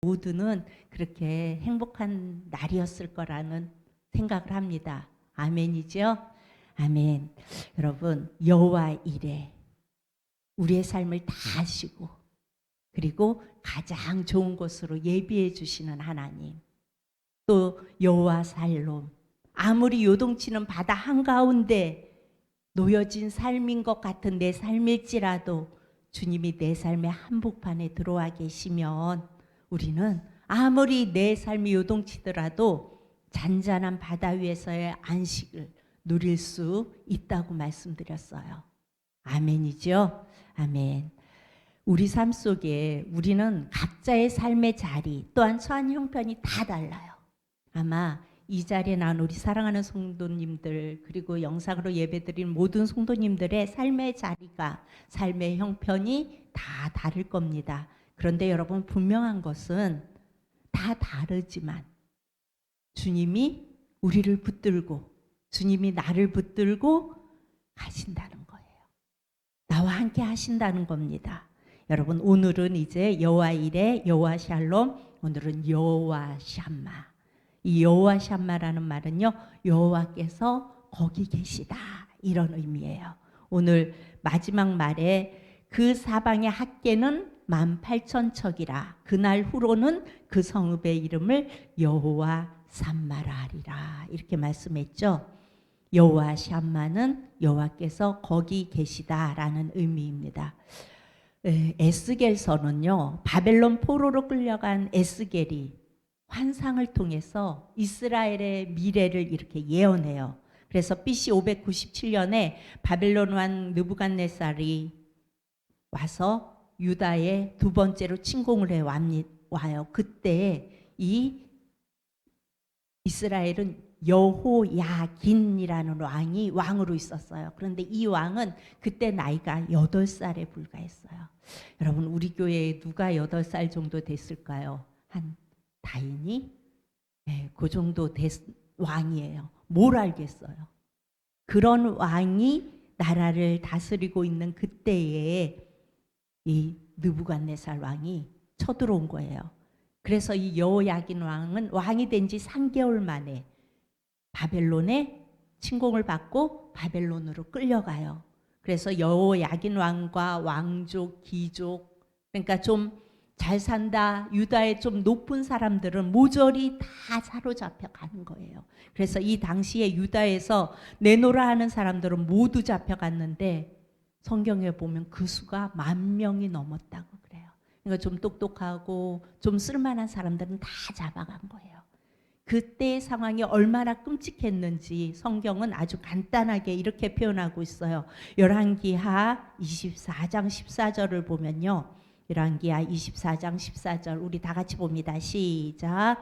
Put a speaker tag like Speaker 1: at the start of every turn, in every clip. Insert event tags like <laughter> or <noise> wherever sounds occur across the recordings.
Speaker 1: 모두는 그렇게 행복한 날이었을 거라는 생각을 합니다. 아멘이죠? 아멘. 여러분 여호와 이래 우리의 삶을 다 아시고 그리고 가장 좋은 곳으로 예비해 주시는 하나님. 또 여호와 살롬 아무리 요동치는 바다 한가운데 놓여진 삶인 것 같은 내 삶일지라도 주님이 내 삶의 한복판에 들어와 계시면 우리는 아무리 내 삶이 요동치더라도 잔잔한 바다 위에서의 안식을 누릴 수 있다고 말씀드렸어요. 아멘이죠? 아멘. 우리 삶 속에 우리는 각자의 삶의 자리 또한 처한 형편이 다 달라요. 아마 이 자리에 난 우리 사랑하는 성도님들 그리고 영상으로 예배드린 모든 성도님들의 삶의 자리가 삶의 형편이 다 다를 겁니다. 그런데 여러분 분명한 것은 다 다르지만 주님이 우리를 붙들고 주님이 나를 붙들고 가신다는 거예요. 나와 함께 하신다는 겁니다. 여러분 오늘은 이제 여호와 이레 여호와 샬롬 오늘은 여호와 샴마 이 여호와 샴마라는 말은요 여호와께서 거기 계시다 이런 의미예요. 오늘 마지막 말에 그 사방의 학계는 만 팔천 척이라 그날 후로는 그 성읍의 이름을 여호와 삼마라 하리라 이렇게 말씀했죠. 여호와 샴마는 여호와께서 거기 계시다라는 의미입니다. 에, 에스겔서는요 바벨론 포로로 끌려간 에스겔이 환상을 통해서 이스라엘의 미래를 이렇게 예언해요. 그래서 BC 597년에 바벨론 왕 느부갓네살이 와서 유다에 두 번째로 침공을 해 와요. 그때 이 이스라엘은 여호야긴이라는 왕이 왕으로 있었어요. 그런데 이 왕은 그때 나이가 8살에 불과했어요. 여러분 우리 교회에 누가 8살 정도 됐을까요? 한 다인이 네, 그 정도 됐, 왕이에요. 뭘 알겠어요? 그런 왕이 나라를 다스리고 있는 그때에 이 느부갓네살 왕이 쳐들어온 거예요. 그래서 이 여호야긴 왕은 왕이 된 지 3개월 만에 바벨론에 침공을 받고 바벨론으로 끌려가요. 그래서 여호야긴 왕과 왕족, 귀족 그러니까 좀 잘 산다 유다의 좀 높은 사람들은 모조리 다 사로잡혀 가는 거예요. 그래서 이 당시에 유다에서 내노라 하는 사람들은 모두 잡혀갔는데 성경에 보면 그 수가 만 명이 넘었다고 그래요. 그러니까 좀 똑똑하고 좀 쓸만한 사람들은 다 잡아간 거예요. 그때의 상황이 얼마나 끔찍했는지 성경은 아주 간단하게 이렇게 표현하고 있어요. 열왕기하 24장 14절을 보면요. 열왕기하 24장 14절 우리 다 같이 봅니다. 시작.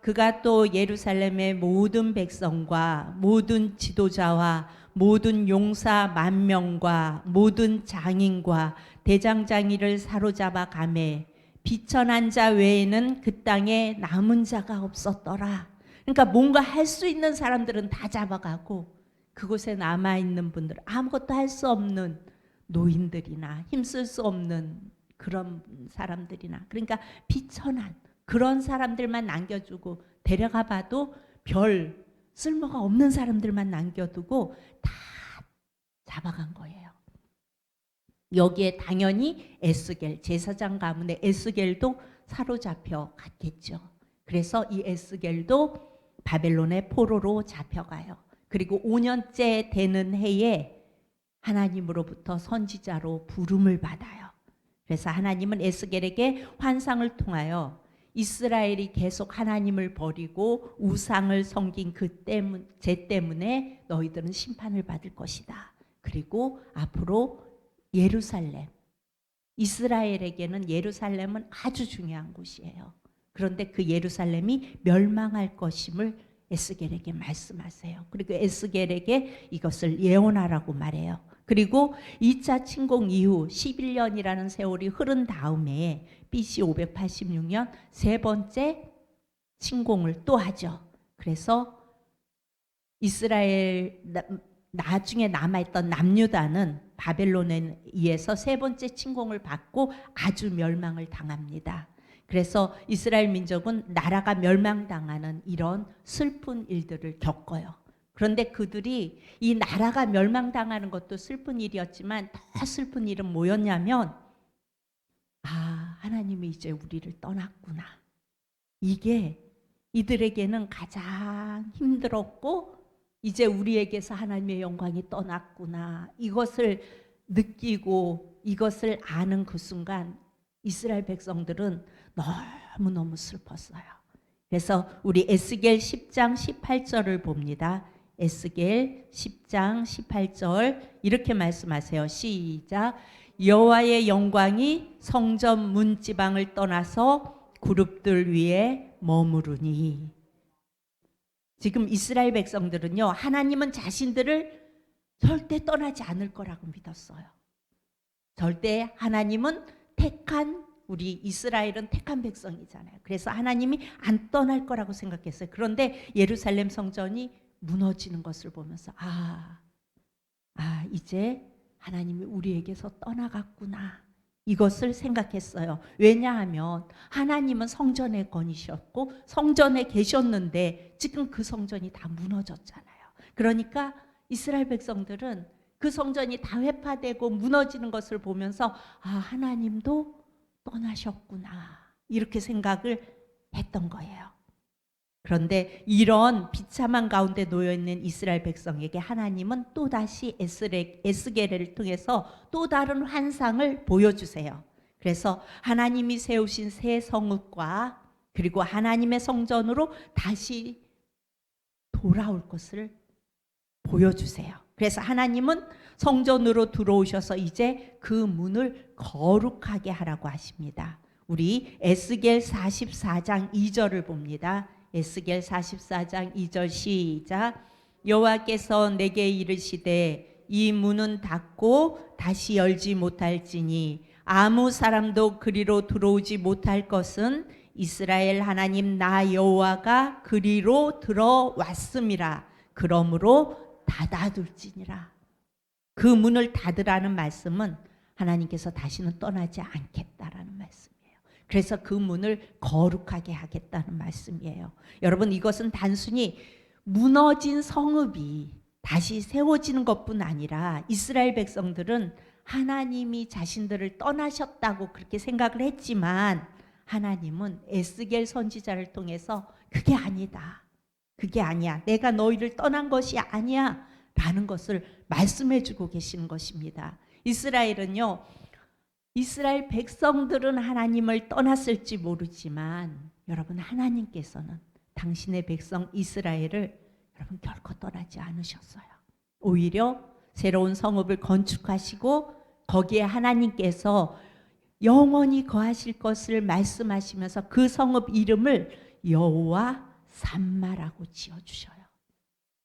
Speaker 1: 그가 또 예루살렘의 모든 백성과 모든 지도자와 모든 용사 만 명과 모든 장인과 대장장이를 사로잡아 가매 비천한 자 외에는 그 땅에 남은 자가 없었더라. 그러니까 뭔가 할 수 있는 사람들은 다 잡아가고 그곳에 남아 있는 분들 아무것도 할 수 없는 노인들이나 힘쓸 수 없는 그런 사람들이나 그러니까 비천한 그런 사람들만 남겨주고 데려가 봐도 별 쓸모가 없는 사람들만 남겨두고 다 잡아간 거예요. 여기에 당연히 에스겔 제사장 가문의 에스겔도 사로잡혀 갔겠죠. 그래서 이 에스겔도 바벨론의 포로로 잡혀가요. 그리고 5년째 되는 해에 하나님으로부터 선지자로 부름을 받아요. 그래서 하나님은 에스겔에게 환상을 통하여 이스라엘이 계속 하나님을 버리고 우상을 섬긴 그 때문 죄 때문에 너희들은 심판을 받을 것이다. 그리고 앞으로 예루살렘 이스라엘에게는 예루살렘은 아주 중요한 곳이에요. 그런데 그 예루살렘이 멸망할 것임을 에스겔에게 말씀하세요. 그리고 에스겔에게 이것을 예언하라고 말해요. 그리고 2차 침공 이후 11년이라는 세월이 흐른 다음에 BC 586년 세 번째 침공을 또 하죠. 그래서 이스라엘 나중에 남아있던 남유다는 바벨론에 의해서 세 번째 침공을 받고 아주 멸망을 당합니다. 그래서 이스라엘 민족은 나라가 멸망당하는 이런 슬픈 일들을 겪어요. 그런데 그들이 이 나라가 멸망당하는 것도 슬픈 일이었지만 더 슬픈 일은 뭐였냐면 아, 하나님이 이제 우리를 떠났구나. 이게 이들에게는 가장 힘들었고 이제 우리에게서 하나님의 영광이 떠났구나. 이것을 느끼고 이것을 아는 그 순간 이스라엘 백성들은 너무너무 슬펐어요. 그래서 우리 에스겔 10장 18절을 봅니다. 에스겔 10장 18절 이렇게 말씀하세요. 시작. 여호와의 영광이 성전 문지방을 떠나서 그룹들 위에 머무르니 지금 이스라엘 백성들은요 하나님은 자신들을 절대 떠나지 않을 거라고 믿었어요. 절대 하나님은 택한 우리 이스라엘은 택한 백성이잖아요. 그래서 하나님이 안 떠날 거라고 생각했어요. 그런데 예루살렘 성전이 무너지는 것을 보면서 아, 아 이제 하나님이 우리에게서 떠나갔구나. 이것을 생각했어요. 왜냐하면 하나님은 성전에 거니셨고 성전에 계셨는데 지금 그 성전이 다 무너졌잖아요. 그러니까 이스라엘 백성들은 그 성전이 다 회파되고 무너지는 것을 보면서 아 하나님도 떠나셨구나 이렇게 생각을 했던 거예요. 그런데 이런 비참한 가운데 놓여 있는 이스라엘 백성에게 하나님은 또 다시 에스게를 통해서 또 다른 환상을 보여주세요. 그래서 하나님이 세우신 새 성읍과 그리고 하나님의 성전으로 다시 돌아올 것을 보여주세요. 그래서 하나님은 성전으로 들어오셔서 이제 그 문을 거룩하게 하라고 하십니다. 우리 에스겔 44장 2절을 봅니다. 에스겔 44장 2절 시작. 여호와께서 내게 이르시되 이 문은 닫고 다시 열지 못할지니 아무 사람도 그리로 들어오지 못할 것은 이스라엘 하나님 나 여호와가 그리로 들어왔음이라. 그러므로 닫아둘지니라. 그 문을 닫으라는 말씀은 하나님께서 다시는 떠나지 말씀. 그래서 그 문을 거룩하게 하겠다는 말씀이에요. 여러분 이것은 단순히 무너진 성읍이 다시 세워지는 것뿐 아니라 이스라엘 백성들은 하나님이 자신들을 떠나셨다고 그렇게 생각을 했지만 하나님은 에스겔 선지자를 통해서 그게 아니다. 그게 아니야. 내가 너희를 떠난 것이 아니야. 라는 것을 말씀해 주고 계시는 것입니다. 이스라엘은요, 이스라엘 백성들은 하나님을 떠났을지 모르지만 여러분 하나님께서는 당신의 백성 이스라엘을 여러분 결코 떠나지 않으셨어요. 오히려 새로운 성읍을 건축하시고 거기에 하나님께서 영원히 거하실 것을 말씀하시면서 그 성읍 이름을 여호와 산마라고 지어 주셔요.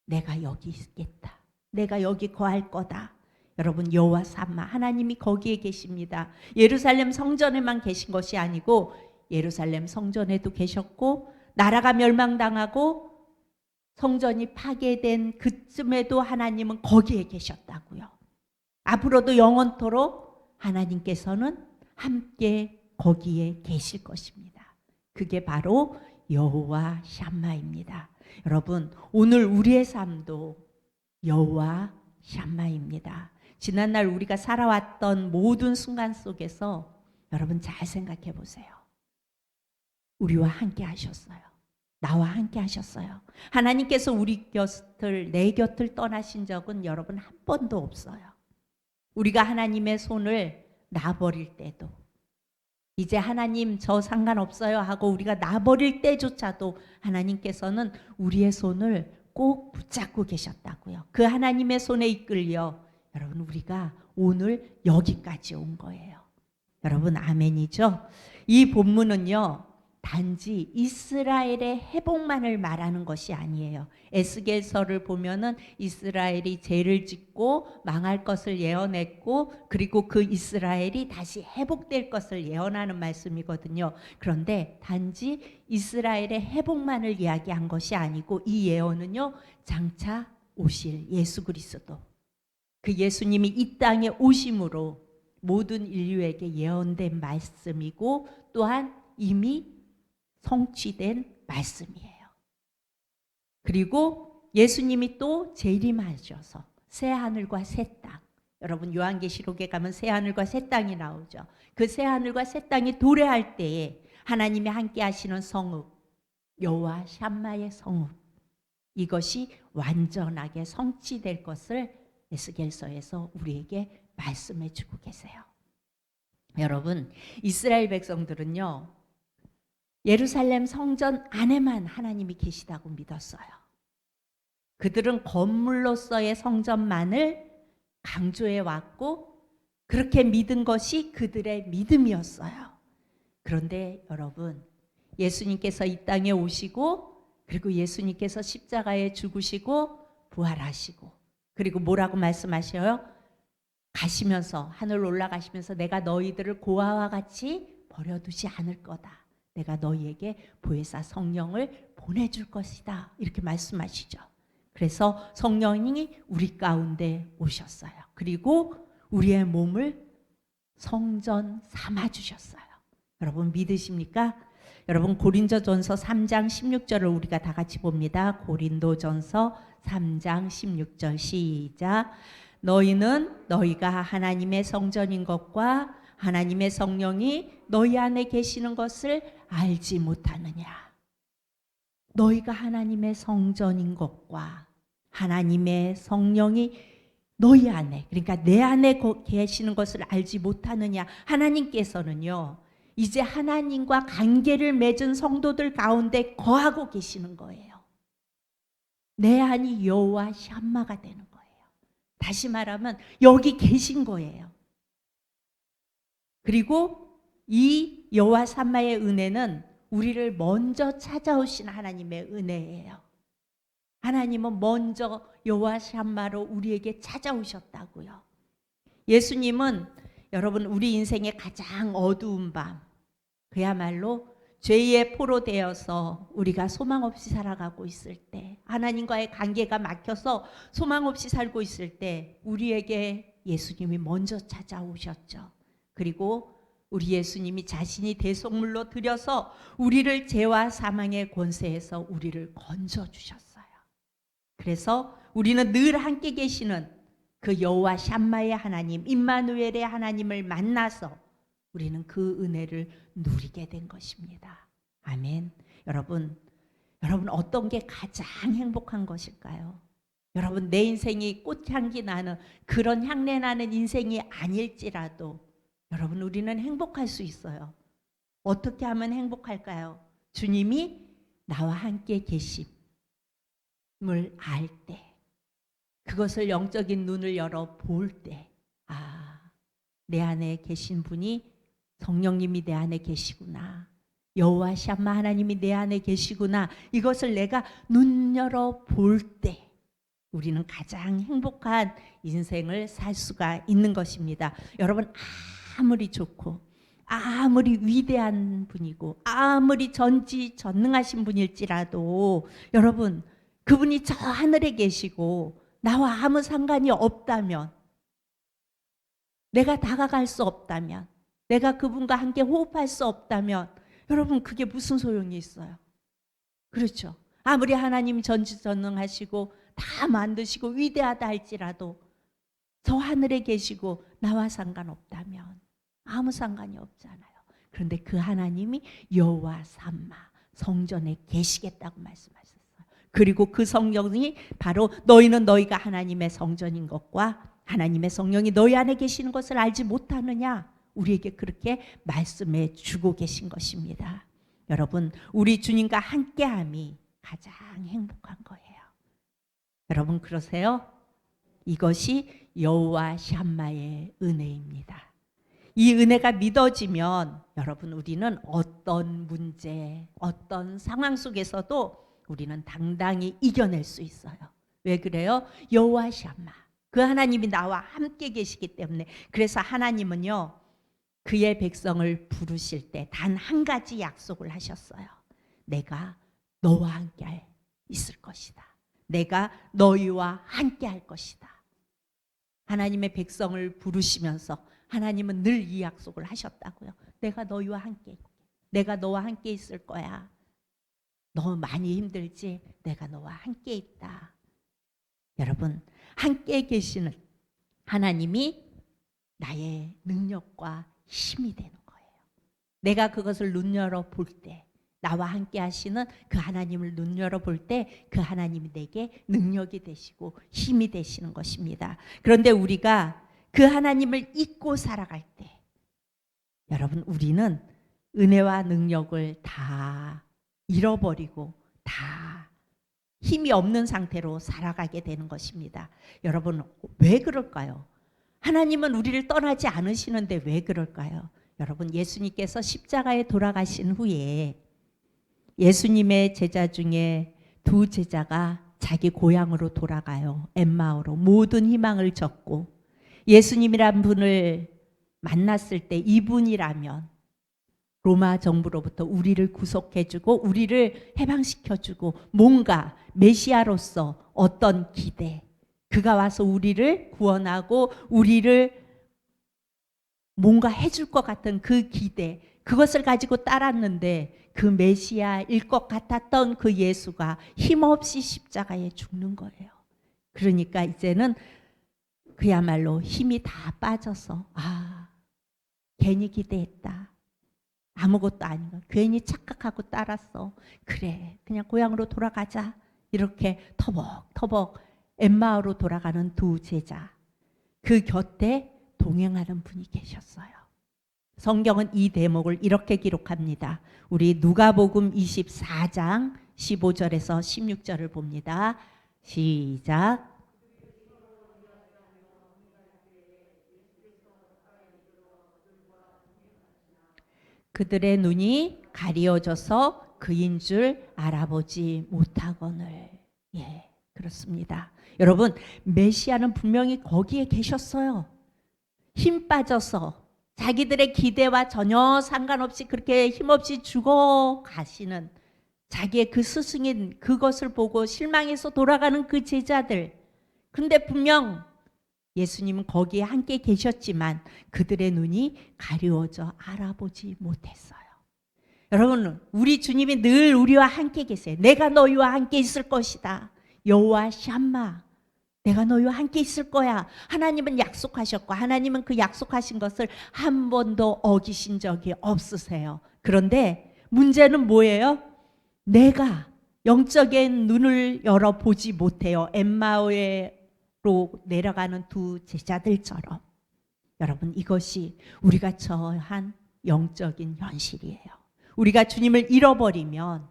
Speaker 1: 내가 여기 있겠다. 내가 여기 거할 거다. 여러분 여호와 삼마 하나님이 거기에 계십니다. 예루살렘 성전에만 계신 것이 아니고 예루살렘 성전에도 계셨고 나라가 멸망당하고 성전이 파괴된 그쯤에도 하나님은 거기에 계셨다고요. 앞으로도 영원토록 하나님께서는 함께 거기에 계실 것입니다. 그게 바로 여호와 샴마입니다. 여러분 오늘 우리의 삶도 여호와 샴마입니다. 지난날 우리가 살아왔던 모든 순간 속에서 여러분 잘 생각해 보세요. 우리와 함께 하셨어요. 나와 함께 하셨어요. 하나님께서 우리 곁을, 내 곁을 떠나신 적은 여러분 한 번도 없어요. 우리가 하나님의 손을 놔버릴 때도, 이제 하나님 저 상관없어요 하고 우리가 놔버릴 때조차도 하나님께서는 우리의 손을 꼭 붙잡고 계셨다고요. 그 하나님의 손에 이끌려 여러분 우리가 오늘 여기까지 온 거예요. 여러분 아멘이죠? 이 본문은요. 단지 이스라엘의 회복만을 말하는 것이 아니에요. 에스겔서를 보면은 이스라엘이 죄를 짓고 망할 것을 예언했고 그리고 그 이스라엘이 다시 회복될 것을 예언하는 말씀이거든요. 그런데 단지 이스라엘의 회복만을 이야기한 것이 아니고 이 예언은요. 장차 오실 예수 그리스도 그 예수님이 이 땅에 오심으로 모든 인류에게 예언된 말씀이고 또한 이미 성취된 말씀이에요. 그리고 예수님이 또 재림하셔서 새 하늘과 새 땅. 여러분 요한계시록에 가면 새 하늘과 새 땅이 나오죠. 그 새 하늘과 새 땅이 도래할 때에 하나님이 함께 하시는 성읍 여호와 샴마의 성읍 이것이 완전하게 성취될 것을 에스겔서에서 우리에게 말씀해 주고 계세요. 여러분, 이스라엘 백성들은요. 예루살렘 성전 안에만 하나님이 계시다고 믿었어요. 그들은 건물로서의 성전만을 강조해 왔고 그렇게 믿은 것이 그들의 믿음이었어요. 그런데 여러분, 예수님께서 이 땅에 오시고 그리고 예수님께서 십자가에 죽으시고 부활하시고 그리고 뭐라고 말씀하셔요? 가시면서 하늘 올라가시면서 내가 너희들을 고아와 같이 버려두지 않을 거다. 내가 너희에게 보혜사 성령을 보내줄 것이다. 이렇게 말씀하시죠. 그래서 성령이 우리 가운데 오셨어요. 그리고 우리의 몸을 성전 삼아 주셨어요. 여러분 믿으십니까? 여러분 고린도전서 3장 16절을 우리가 다 같이 봅니다. 고린도전서 3장 16절 시작. 너희는 너희가 하나님의 성전인 것과 하나님의 성령이 너희 안에 계시는 것을 알지 못하느냐. 너희가 하나님의 성전인 것과 하나님의 성령이 너희 안에 그러니까 내 안에 거- 계시는 것을 알지 못하느냐. 하나님께서는요. 이제 하나님과 관계를 맺은 성도들 가운데 거하고 계시는 거예요. 내 안이 여호와 샴마가 되는 거예요. 다시 말하면 여기 계신 거예요. 그리고 이 여호와 샴마의 은혜는 우리를 먼저 찾아오신 하나님의 은혜예요. 하나님은 먼저 여호와 샴마로 우리에게 찾아오셨다고요. 예수님은 여러분 우리 인생의 가장 어두운 밤 그야말로 죄의 포로 되어서 우리가 소망 없이 살아가고 있을 때 하나님과의 관계가 막혀서 소망 없이 살고 있을 때 우리에게 예수님이 먼저 찾아오셨죠. 그리고 우리 예수님이 자신이 대속물로 들여서 우리를 죄와 사망의 권세에서 우리를 건져 주셨어요. 그래서 우리는 늘 함께 계시는 그 여호와 샴마의 하나님, 임마누엘의 하나님을 만나서 우리는 그 은혜를 누리게 된 것입니다. 아멘. 여러분, 여러분 어떤 게 가장 행복한 것일까요? 여러분 내 인생이 꽃향기 나는 그런 향내 나는 인생이 아닐지라도 여러분 우리는 행복할 수 있어요. 어떻게 하면 행복할까요? 주님이 나와 함께 계심을 알 때, 그것을 영적인 눈을 열어 볼 때, 아, 내 안에 계신 분이 성령님이 내 안에 계시구나. 여호와 샴마 하나님이 내 안에 계시구나. 이것을 내가 눈 열어 볼 때, 우리는 가장 행복한 인생을 살 수가 있는 것입니다. 여러분 아무리 좋고 아무리 위대한 분이고 아무리 전지 전능하신 분일지라도 여러분 그분이 저 하늘에 계시고 나와 아무 상관이 없다면 내가 다가갈 수 없다면 내가 그분과 함께 호흡할 수 없다면 여러분 그게 무슨 소용이 있어요? 그렇죠. 아무리 하나님 전지전능하시고 다 만드시고 위대하다 할지라도 저 하늘에 계시고 나와 상관없다면 아무 상관이 없잖아요. 그런데 그 하나님이 여호와 삼마 성전에 계시겠다고 말씀하셨어요. 그리고 그 성령이 바로 너희는 너희가 하나님의 성전인 것과 하나님의 성령이 너희 안에 계시는 것을 알지 못하느냐? 우리에게 그렇게 말씀해 주고 계신 것입니다. 여러분, 우리 주님과 함께함이 가장 행복한 거예요. 여러분 그러세요? 이것이 여호와 샴마의 은혜입니다. 이 은혜가 믿어지면 여러분 우리는 어떤 문제, 어떤 상황 속에서도 우리는 당당히 이겨낼 수 있어요. 왜 그래요? 여호와 샴마. 그 하나님이 나와 함께 계시기 때문에 그래서 하나님은요. 그의 백성을 부르실 때 단 한 가지 약속을 하셨어요. 내가 너와 함께 있을 것이다. 내가 너희와 함께 할 것이다. 하나님의 백성을 부르시면서 하나님은 늘 이 약속을 하셨다고요. 내가 너희와 함께 내가 너와 함께 있을 거야. 너 많이 힘들지? 내가 너와 함께 있다. 여러분, 함께 계시는 하나님이 나의 능력과 힘이 되는 거예요. 내가 그것을 눈여겨 볼 때, 나와 함께 하시는 그 하나님을 눈여겨 볼 때, 그 하나님이 내게 능력이 되시고 힘이 되시는 것입니다. 그런데 우리가 그 하나님을 잊고 살아갈 때, 여러분, 우리는 은혜와 능력을 다 잃어버리고 다 힘이 없는 상태로 살아가게 되는 것입니다. 여러분, 왜 그럴까요? 하나님은 우리를 떠나지 않으시는데 왜 그럴까요? 여러분, 예수님께서 십자가에 돌아가신 후에 예수님의 제자 중에 두 제자가 자기 고향으로 돌아가요. 엠마오로 모든 희망을 접고 예수님이란 분을 만났을 때 이분이라면 로마 정부로부터 우리를 구속해주고 우리를 해방시켜주고 뭔가 메시아로서 어떤 기대 그가 와서 우리를 구원하고 우리를 뭔가 해줄 것 같은 그 기대 그것을 가지고 따랐는데 그 메시아일 것 같았던 그 예수가 힘없이 십자가에 죽는 거예요. 그러니까 이제는 그야말로 힘이 다 빠져서 아 괜히 기대했다. 아무것도 아닌가. 괜히 착각하고 따랐어. 그래. 그냥 고향으로 돌아가자. 이렇게 터벅터벅 엠마오로 돌아가는 두 제자. 그 곁에 동행하는 분이 계셨어요. 성경은 이 대목을 이렇게 기록합니다. 우리 누가복음 24장 15절에서 16절을 봅니다. 시작. 그들의 눈이 가리워져서 그인 줄 알아보지 못하거늘. 예, 그렇습니다. 여러분, 메시아는 분명히 거기에 계셨어요. 힘 빠져서 자기들의 기대와 전혀 상관없이 그렇게 힘없이 죽어 가시는 자기의 그 스승인 그것을 보고 실망해서 돌아가는 그 제자들. 근데 분명 예수님은 거기에 함께 계셨지만 그들의 눈이 가리워져 알아보지 못했어요. 여러분, 우리 주님이 늘 우리와 함께 계세요. 내가 너희와 함께 있을 것이다. 여호와 샴마. 내가 너희와 함께 있을 거야. 하나님은 약속하셨고 하나님은 그 약속하신 것을 한 번도 어기신 적이 없으세요. 그런데 문제는 뭐예요? 내가 영적인 눈을 열어 보지 못해요. 엠마오에 로 내려가는 두 제자들처럼 여러분 이것이 우리가 처한 영적인 현실이에요. 우리가 주님을 잃어버리면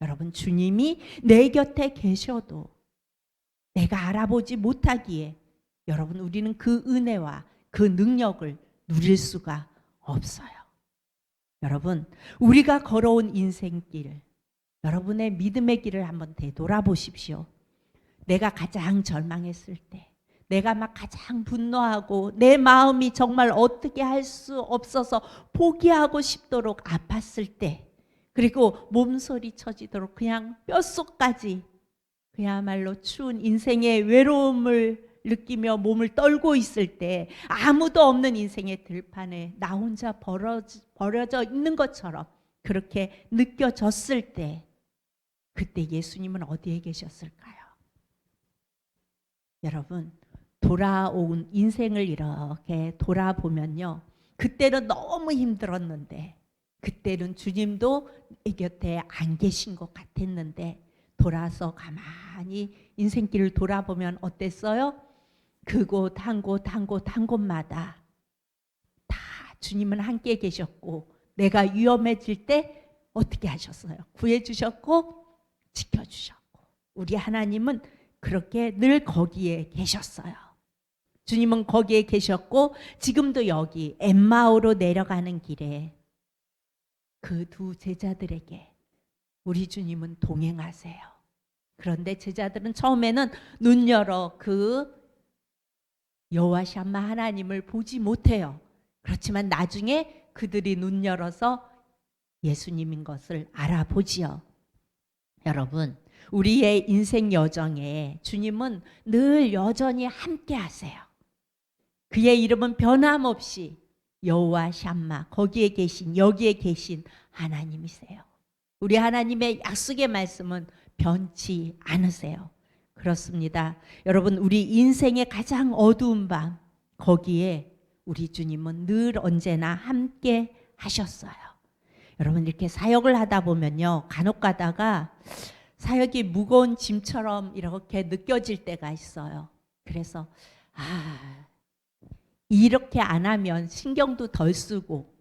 Speaker 1: 여러분 주님이 내 곁에 계셔도 내가 알아보지 못하기에 여러분 우리는 그 은혜와 그 능력을 누릴 수가 없어요. 여러분 우리가 걸어온 인생길 여러분의 믿음의 길을 한번 되돌아보십시오. 내가 가장 절망했을 때, 내가 막 가장 분노하고 내 마음이 정말 어떻게 할 수 없어서 포기하고 싶도록 아팠을 때, 그리고 몸소리 쳐지도록 그냥 뼛속까지 그야말로 추운 인생의 외로움을 느끼며 몸을 떨고 있을 때 아무도 없는 인생의 들판에 나 혼자 버려져, 있는 것처럼 그렇게 느껴졌을 때 그때 예수님은 어디에 계셨을까요? 여러분 돌아온 인생을 이렇게 돌아보면요. 그때는 너무 힘들었는데 그때는 주님도 내 곁에 안 계신 것 같았는데 돌아서 가만히 인생길을 돌아보면 어땠어요? 그곳 한 곳 한 곳 한 곳마다 다 주님은 함께 계셨고 내가 위험해질 때 어떻게 하셨어요? 구해 주셨고 지켜 주셨고 우리 하나님은 그렇게 늘 거기에 계셨어요. 주님은 거기에 계셨고 지금도 여기 엠마오로 내려가는 길에 그 두 제자들에게 우리 주님은 동행하세요. 그런데 제자들은 처음에는 눈 열어 그 여호와 샴마 하나님을 보지 못해요. 그렇지만 나중에 그들이 눈 열어서 예수님인 것을 알아보지요. 여러분, 우리의 인생 여정에 주님은 늘 여전히 함께 하세요. 그의 이름은 변함없이 여호와 샴마 거기에 계신 여기에 계신 하나님이세요. 우리 하나님의 약속의 말씀은 변치 않으세요. 그렇습니다. 여러분 우리 인생의 가장 어두운 밤 거기에 우리 주님은 늘 언제나 함께 하셨어요. 여러분 이렇게 사역을 하다 보면요. 간혹 가다가 사역이 무거운 짐처럼 이렇게 느껴질 때가 있어요. 그래서 아 이렇게 안 하면 신경도 덜 쓰고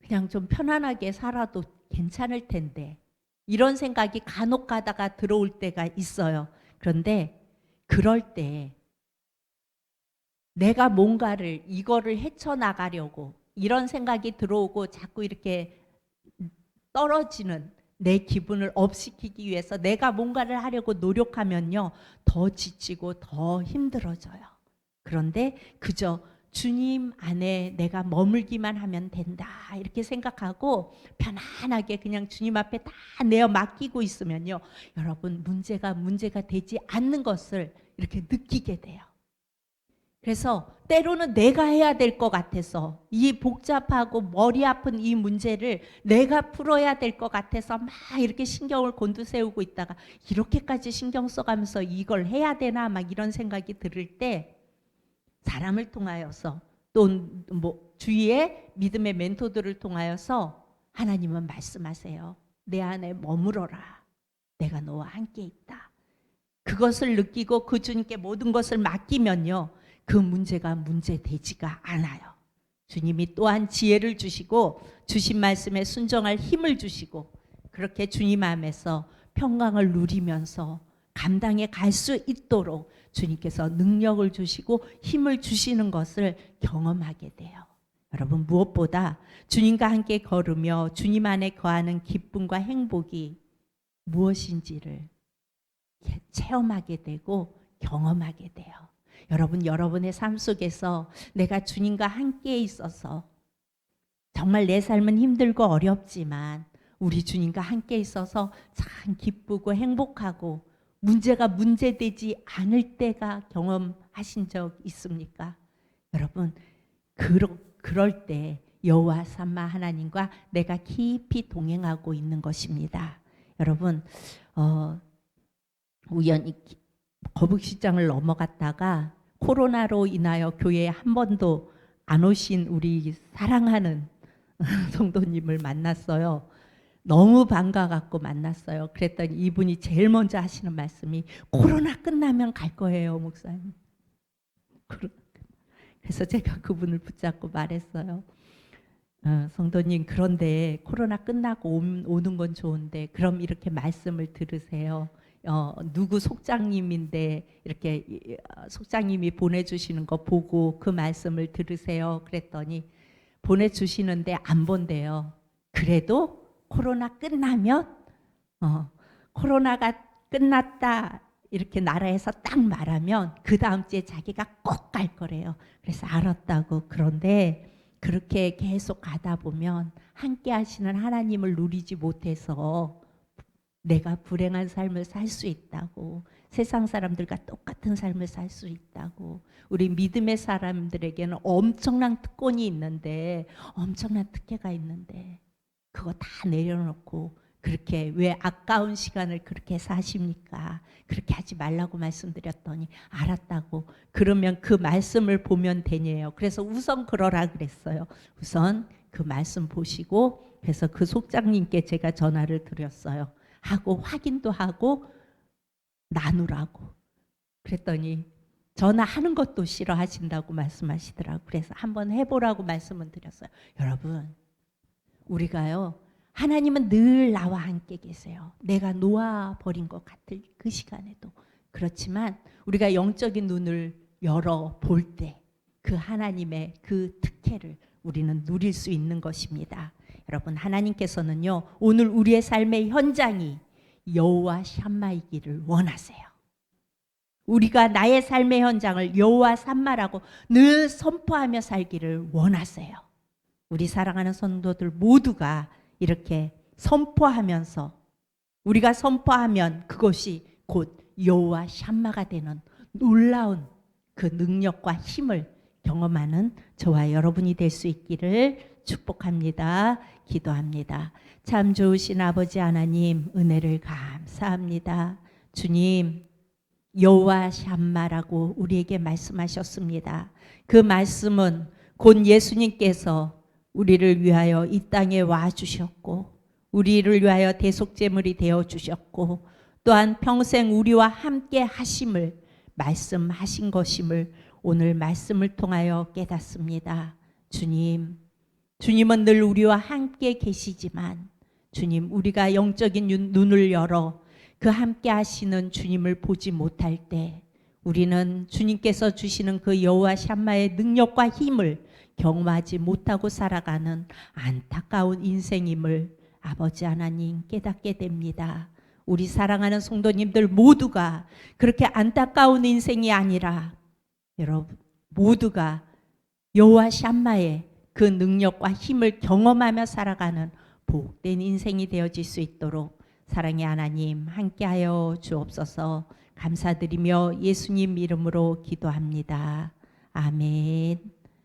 Speaker 1: 그냥 좀 편안하게 살아도 괜찮을 텐데 이런 생각이 간혹 가다가 들어올 때가 있어요. 그런데 그럴 때 내가 뭔가를 이거를 헤쳐나가려고 이런 생각이 들어오고 자꾸 이렇게 떨어지는 내 기분을 업시키기 위해서 내가 뭔가를 하려고 노력하면요 더 지치고 더 힘들어져요. 그런데 그저 주님 안에 내가 머물기만 하면 된다 이렇게 생각하고 편안하게 그냥 주님 앞에 다 내어 맡기고 있으면요 여러분 문제가 문제가 되지 않는 것을 이렇게 느끼게 돼요. 그래서 때로는 내가 해야 될 것 같아서 이 복잡하고 머리 아픈 이 문제를 내가 풀어야 될 것 같아서 막 이렇게 신경을 곤두세우고 있다가 이렇게까지 신경 써가면서 이걸 해야 되나 막 이런 생각이 들을 때 사람을 통하여서 또 뭐 주위의 믿음의 멘토들을 통하여서 하나님은 말씀하세요. 내 안에 머물어라. 내가 너와 함께 있다. 그것을 느끼고 그 주님께 모든 것을 맡기면요. 그 문제가 문제 되지가 않아요. 주님이 또한 지혜를 주시고 주신 말씀에 순종할 힘을 주시고 그렇게 주님 안에서 평강을 누리면서 감당해 갈 수 있도록 주님께서 능력을 주시고 힘을 주시는 것을 경험하게 돼요. 여러분 무엇보다 주님과 함께 걸으며 주님 안에 거하는 기쁨과 행복이 무엇인지를 체험하게 되고 경험하게 돼요. 여러분 여러분의 삶 속에서 내가 주님과 함께 있어서 정말 내 삶은 힘들고 어렵지만 우리 주님과 함께 있어서 참 기쁘고 행복하고 문제가 문제되지 않을 때가 경험하신 적 있습니까? 여러분 그러, 그럴 때 여호와 삼마 하나님과 내가 깊이 동행하고 있는 것입니다. 여러분 어, 우연히 거북시장을 넘어갔다가 코로나로 인하여 교회에 한 번도 안 오신 우리 사랑하는 <laughs> 성도님을 만났어요. 너무 반가갖고 만났어요. 그랬더니 이분이 제일 먼저 하시는 말씀이 코로나 끝나면 갈 거예요, 목사님. 그래서 제가 그분을 붙잡고 말했어요. 어, 성도님 그런데 코로나 끝나고 오는 건 좋은데 그럼 이렇게 말씀을 들으세요. 어, 누구 속장님인데 이렇게 어, 속장님이 보내주시는 거 보고 그 말씀을 들으세요. 그랬더니 보내주시는데 안 본대요. 그래도 코로나 끝나면 어, 코로나가 끝났다 이렇게 나라에서 딱 말하면 그 다음 주에 자기가 꼭 갈 거래요. 그래서 알았다고 그런데 그렇게 계속 가다 보면 함께 하시는 하나님을 누리지 못해서 내가 불행한 삶을 살 수 있다고 세상 사람들과 똑같은 삶을 살 수 있다고 우리 믿음의 사람들에게는 엄청난 특권이 있는데 엄청난 특혜가 있는데 그거 다 내려놓고 그렇게 왜 아까운 시간을 그렇게 사십니까? 그렇게 하지 말라고 말씀드렸더니 알았다고 그러면 그 말씀을 보면 되네요. 그래서 우선 그러라 그랬어요. 우선 그 말씀 보시고 그래서 그 속장님께 제가 전화를 드렸어요. 하고 확인도 하고 나누라고 그랬더니 전화하는 것도 싫어하신다고 말씀하시더라고. 그래서 한번 해보라고 말씀을 드렸어요. 여러분 우리가요. 하나님은 늘 나와 함께 계세요. 내가 놓아 버린 것 같을 그 시간에도 그렇지만 우리가 영적인 눈을 열어 볼 때 그 하나님의 그 특혜를 우리는 누릴 수 있는 것입니다. 여러분 하나님께서는요 오늘 우리의 삶의 현장이 여호와 샴마이기를 원하세요. 우리가 나의 삶의 현장을 여호와 삼마라고 늘 선포하며 살기를 원하세요. 우리 사랑하는 성도들 모두가 이렇게 선포하면서 우리가 선포하면 그것이 곧 여호와 샴마가 되는 놀라운 그 능력과 힘을 경험하는 저와 여러분이 될 수 있기를 축복합니다. 기도합니다. 참 좋으신 아버지 하나님 은혜를 감사합니다. 주님 여호와 샴마라고 우리에게 말씀하셨습니다. 그 말씀은 곧 예수님께서 우리를 위하여 이 땅에 와 주셨고 우리를 위하여 대속제물이 되어 주셨고 또한 평생 우리와 함께 하심을 말씀하신 것임을 오늘 말씀을 통하여 깨닫습니다. 주님, 주님은 늘 우리와 함께 계시지만 주님, 우리가 영적인 윤- 눈을 열어 그 함께 하시는 주님을 보지 못할 때 우리는 주님께서 주시는 그 여호와 샴마의 능력과 힘을 경험하지 못하고 살아가는 안타까운 인생임을 아버지 하나님 깨닫게 됩니다. 우리 사랑하는 성도님들 모두가 그렇게 안타까운 인생이 아니라 여러분 모두가 여호와 샴마의 그 능력과 힘을 경험하며 살아가는 복된 인생이 되어질 수 있도록 사랑의 하나님 함께하여 주옵소서 감사드리며 예수님 이름으로 기도합니다. 아멘.